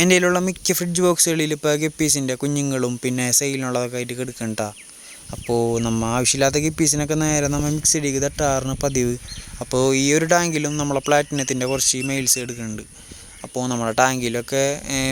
എന്റെ കയ്യിലുള്ള മിക്ക ഫ്രിഡ്ജ് ബോക്സുകളിൽ ഇപ്പോൾ ഗപ്പീസിന്റെ കുഞ്ഞുങ്ങളും പിന്നെ സെയിലിനുള്ളതൊക്കെ ആയിട്ട് കിടക്കണ്ട അപ്പോൾ നമ്മൾ ആവശ്യമില്ലാത്ത ഗപ്പീസിനൊക്കെ നേരെ നമ്മൾ മിക്സിഡിക്ക് തട്ടാറിന് പതിവ്. അപ്പോൾ ഈ ഒരു ടാങ്കിലും നമ്മളെ പ്ലാറ്റിനത്തിന്റെ കുറച്ച് മെയിൽസ് എടുക്കുന്നുണ്ട്. അപ്പോൾ നമ്മുടെ ടാങ്കിലൊക്കെ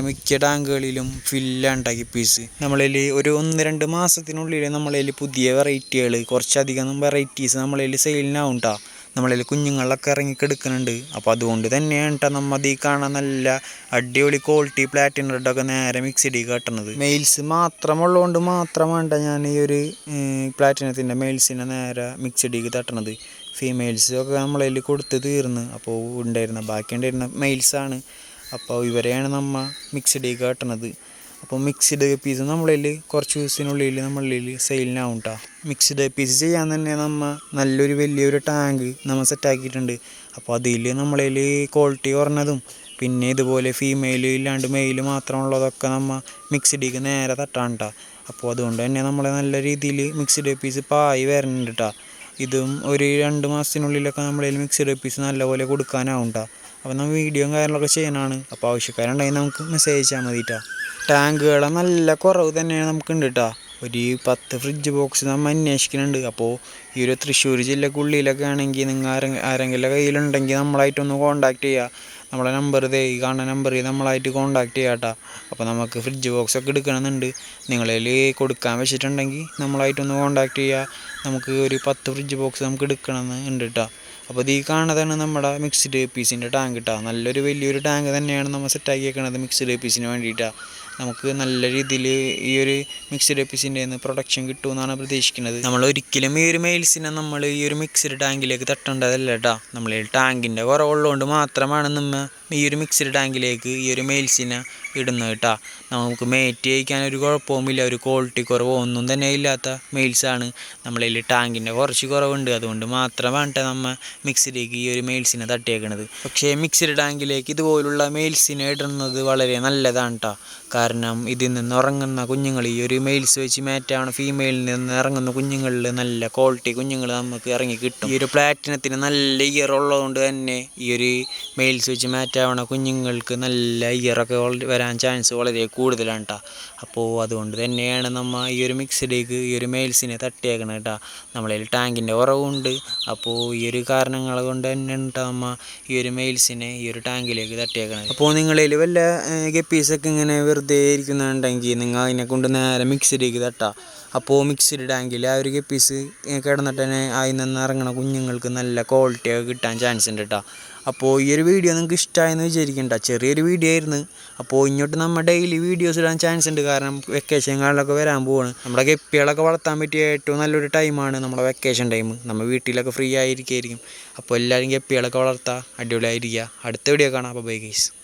മിക്ക ടാങ്കുകളിലും ഫില്ലാണ് ഗപ്പീസ് നമ്മളിൽ ഒരു ഒന്ന് രണ്ട് മാസത്തിനുള്ളിൽ നമ്മളതിൽ പുതിയ വെറൈറ്റികൾ കുറച്ചധികം വെറൈറ്റീസ് നമ്മളതിൽ സെയിലിനാവും കേട്ടോ നമ്മളിൽ കുഞ്ഞുങ്ങളിലൊക്കെ ഇറങ്ങിക്കെടുക്കുന്നുണ്ട്. അപ്പോൾ അതുകൊണ്ട് തന്നെയാണ് കേട്ടോ നമ്മൾ ഈ കാണാൻ നല്ല അടിപൊളി ക്വാളിറ്റി പ്ലാറ്റിൻ റെഡൊക്കെ നേരെ മിക്സിഡിൽ കട്ടണത് മെയിൽസ് മാത്രമുള്ളതുകൊണ്ട് മാത്രമാണ് ഞാൻ ഈ ഒരു പ്ലാറ്റിനത്തിന്റെ മെയിൽസിനെ നേരെ മിക്സിഡിക്ക് തട്ടണത് ഫീമെയിൽസ് ഒക്കെ നമ്മളതിൽ കൊടുത്ത് തീർന്ന്. അപ്പോൾ ഉണ്ടായിരുന്ന ബാക്കി ഉണ്ടായിരുന്ന മെയിൽസാണ് അപ്പോൾ ഇവരെയാണ് നമ്മൾ മിക്സിഡിക്ക് കട്ടണത്. അപ്പോൾ മിക്സ്ഡ് പീസ് നമ്മളിൽ കുറച്ച് ദിവസത്തിനുള്ളിൽ നമ്മളിൽ സെയിലിനാവും കേട്ടോ മിക്സ്ഡ് പീസ് ചെയ്യാൻ തന്നെ നമ്മൾ നല്ലൊരു വലിയൊരു ടാങ്ക് നമ്മൾ സെറ്റാക്കിയിട്ടുണ്ട് അപ്പോൾ അതിൽ നമ്മളിൽ ക്വാളിറ്റി കുറഞ്ഞതും പിന്നെ ഇതുപോലെ ഫീമെയിൽ ഇല്ലാണ്ട് മെയിൽ മാത്രമുള്ളതൊക്കെ നമ്മൾ മിക്സ്ഡിക്ക് നേരെ തട്ടാണ് കേട്ടോ അപ്പോൾ അതുകൊണ്ട് തന്നെ നമ്മൾ നല്ല രീതിയിൽ മിക്സ്ഡ് പീസ് പായി വരുന്നുണ്ട് കേട്ടോ ഇതും ഒരു രണ്ട് മാസത്തിനുള്ളിലൊക്കെ നമ്മളതിൽ മിക്സ്ഡ് പീസ് നല്ലപോലെ കൊടുക്കാനാവും കേട്ടോ അപ്പോൾ നമ്മൾ വീഡിയോയും കാര്യങ്ങളൊക്കെ ചെയ്യാനാണ് അപ്പോൾ ആവശ്യക്കാരുണ്ടെങ്കിൽ നമുക്ക് മെസ്സേജ് അയച്ചാൽ മതി കേട്ടോ ടാങ്കുകളെ നല്ല കുറവ് തന്നെയാണ് നമുക്കുണ്ട് കേട്ടോ ഒരു പത്ത് ഫ്രിഡ്ജ് ബോക്സ് നമ്മൾ അന്വേഷിക്കുന്നുണ്ട്. അപ്പോൾ ഈ ഒരു തൃശ്ശൂർ ജില്ലക്കുള്ളിലൊക്കെ ആണെങ്കിൽ നിങ്ങൾ ആരെ ആരെങ്കിലും കയ്യിലുണ്ടെങ്കിൽ നമ്മളായിട്ടൊന്ന് കോൺടാക്റ്റ് ചെയ്യുക നമ്മളെ നമ്പർ ഇതേ ഈ കാണുന്ന നമ്പറിൽ നമ്മളായിട്ട് കോൺടാക്റ്റ് ചെയ്യാം കേട്ടോ അപ്പോൾ നമുക്ക് ഫ്രിഡ്ജ് ബോക്സ് ഒക്കെ എടുക്കണമെന്നുണ്ട്. നിങ്ങളിൽ കൊടുക്കാൻ വെച്ചിട്ടുണ്ടെങ്കിൽ നമ്മളായിട്ടൊന്ന് കോൺടാക്റ്റ് ചെയ്യുക നമുക്ക് ഒരു പത്ത് ഫ്രിഡ്ജ് ബോക്സ് നമുക്ക് എടുക്കണമെന്ന് ഉണ്ട് കേട്ടോ അപ്പോൾ ഇത് ഈ കാണുന്നതാണ് നമ്മുടെ മിക്സ്ഡ് പീസിന്റെ ടാങ്ക് കേട്ടോ നല്ലൊരു വലിയൊരു ടാങ്ക് തന്നെയാണ് നമ്മൾ സെറ്റാക്കിയേക്കണത് മിക്സ്ഡ് പീസിന് വേണ്ടിയിട്ടാണ് നമുക്ക് നല്ല രീതിയിൽ ഈ ഒരു മിക്സഡ് എപ്പിസിന്റെ നിന്ന് പ്രൊഡക്ഷൻ കിട്ടുമെന്നാണ് പ്രതീക്ഷിക്കുന്നത്. നമ്മൾ ഒരിക്കലും ഈ ഒരു മെയിൽസിനെ നമ്മൾ ഈ ഒരു മിക്സഡ് ടാങ്കിലേക്ക് തട്ടേണ്ടതല്ല കേട്ടോ നമ്മൾ ടാങ്കിന്റെ കുറവുള്ളതുകൊണ്ട് മാത്രമാണ് നമ്മൾ ഈ ഒരു മിക്സഡ് ടാങ്കിലേക്ക് ഈ ഒരു മെയിൽസിനെ ഇടുന്നത് കേട്ടോ നമുക്ക് മേറ്റ് അയക്കാൻ ഒരു കുഴപ്പവുമില്ല ഒരു ക്വാളിറ്റി കുറവോ ഒന്നും തന്നെ ഇല്ലാത്ത മെയിൽസാണ് നമ്മളതിൽ ടാങ്കിന്റെ കുറച്ച് കുറവുണ്ട്. അതുകൊണ്ട് മാത്രമാണ് നമ്മൾ മിക്സിലേക്ക് ഈ ഒരു മെയിൽസിനെ തട്ടിയേക്കണത്. പക്ഷേ മിക്സ്ഡ് ടാങ്കിലേക്ക് ഇതുപോലുള്ള മെയിൽസിനെ ഇടുന്നത് വളരെ നല്ലതാണ് കേട്ടോ കാരണം ഇതിൽ നിന്ന് ഉറങ്ങുന്ന കുഞ്ഞുങ്ങൾ ഈ ഒരു മെയിൽസ് വെച്ച് മാറ്റാണ് ഫീമെയിലിൽ നിന്ന് ഇറങ്ങുന്ന കുഞ്ഞുങ്ങളിൽ നല്ല ക്വാളിറ്റി കുഞ്ഞുങ്ങൾ നമുക്ക് ഇറങ്ങി കിട്ടും. ഈ ഒരു പ്ലാറ്റിനത്തിന് നല്ല ഇയർ ഉള്ളതുകൊണ്ട് തന്നെ ഈ ഒരു മെയിൽസ് വെച്ച് മാറ്റാവണ കുഞ്ഞുങ്ങൾക്ക് നല്ല ഇയറൊക്കെ വരാൻ ചാൻസ് വളരെ കൂടുതലാണ് കേട്ടോ അപ്പോൾ അതുകൊണ്ട് തന്നെയാണ് നമ്മൾ ഈ ഒരു മിക്സിലേക്ക് ഈ ഒരു മെയിൽസിനെ തട്ടിയേക്കണത് കേട്ടോ നമ്മളതിൽ ടാങ്കിന്റെ കുറവുണ്ട്. അപ്പോൾ ഈ ഒരു കാരണങ്ങൾ കൊണ്ട് തന്നെ കേട്ടോ നമ്മൾ ഈ ഒരു മെയിൽസിനെ ഈ ഒരു ടാങ്കിലേക്ക് തട്ടിയേക്കണത്. അപ്പോൾ നിങ്ങളിൽ വല്ല ഗപ്പീസൊക്കെ ഇങ്ങനെ വെറുതെ ഇരിക്കുന്നുണ്ടെങ്കിൽ നിങ്ങൾ അതിനെ കൊണ്ട് നേരെ മിക്സിലേക്ക് തട്ടാം അപ്പോൾ മിക്സിഡ് ടാങ്കിൽ ആ ഒരു കെപ്പീസ് കിടന്നിട്ട് തന്നെ അതിൽ നിന്ന് ഇറങ്ങണ കുഞ്ഞുങ്ങൾക്ക് നല്ല ക്വാളിറ്റിയൊക്കെ കിട്ടാൻ ചാൻസ് ഉണ്ട് കേട്ടോ. അപ്പോൾ ഈ ഒരു വീഡിയോ നിങ്ങൾക്ക് ഇഷ്ടമായെന്ന് വിചാരിക്കണ്ട ചെറിയൊരു വീഡിയോ ആയിരുന്നു. അപ്പോൾ ഇങ്ങോട്ട് നമ്മൾ ഡെയിലി വീഡിയോസ് ഇടാൻ ചാൻസ് ഉണ്ട്. കാരണം വെക്കേഷൻ കാലമൊക്കെ വരാൻ പോവാണ്. നമ്മുടെ ഗപ്പികളൊക്കെ വളർത്താൻ പറ്റിയ ഏറ്റവും നല്ലൊരു ടൈമാണ് നമ്മുടെ വെക്കേഷൻ ടൈം നമ്മൾ വീട്ടിലൊക്കെ ഫ്രീ ആയിരിക്കും അപ്പോൾ എല്ലാവരും ഗപ്പികളൊക്കെ വളർത്താം. അടിപൊളിയായിരിക്കുക. അടുത്ത വീഡിയോ കാണാം. അപ്പോൾ ബൈ ഗൈസ്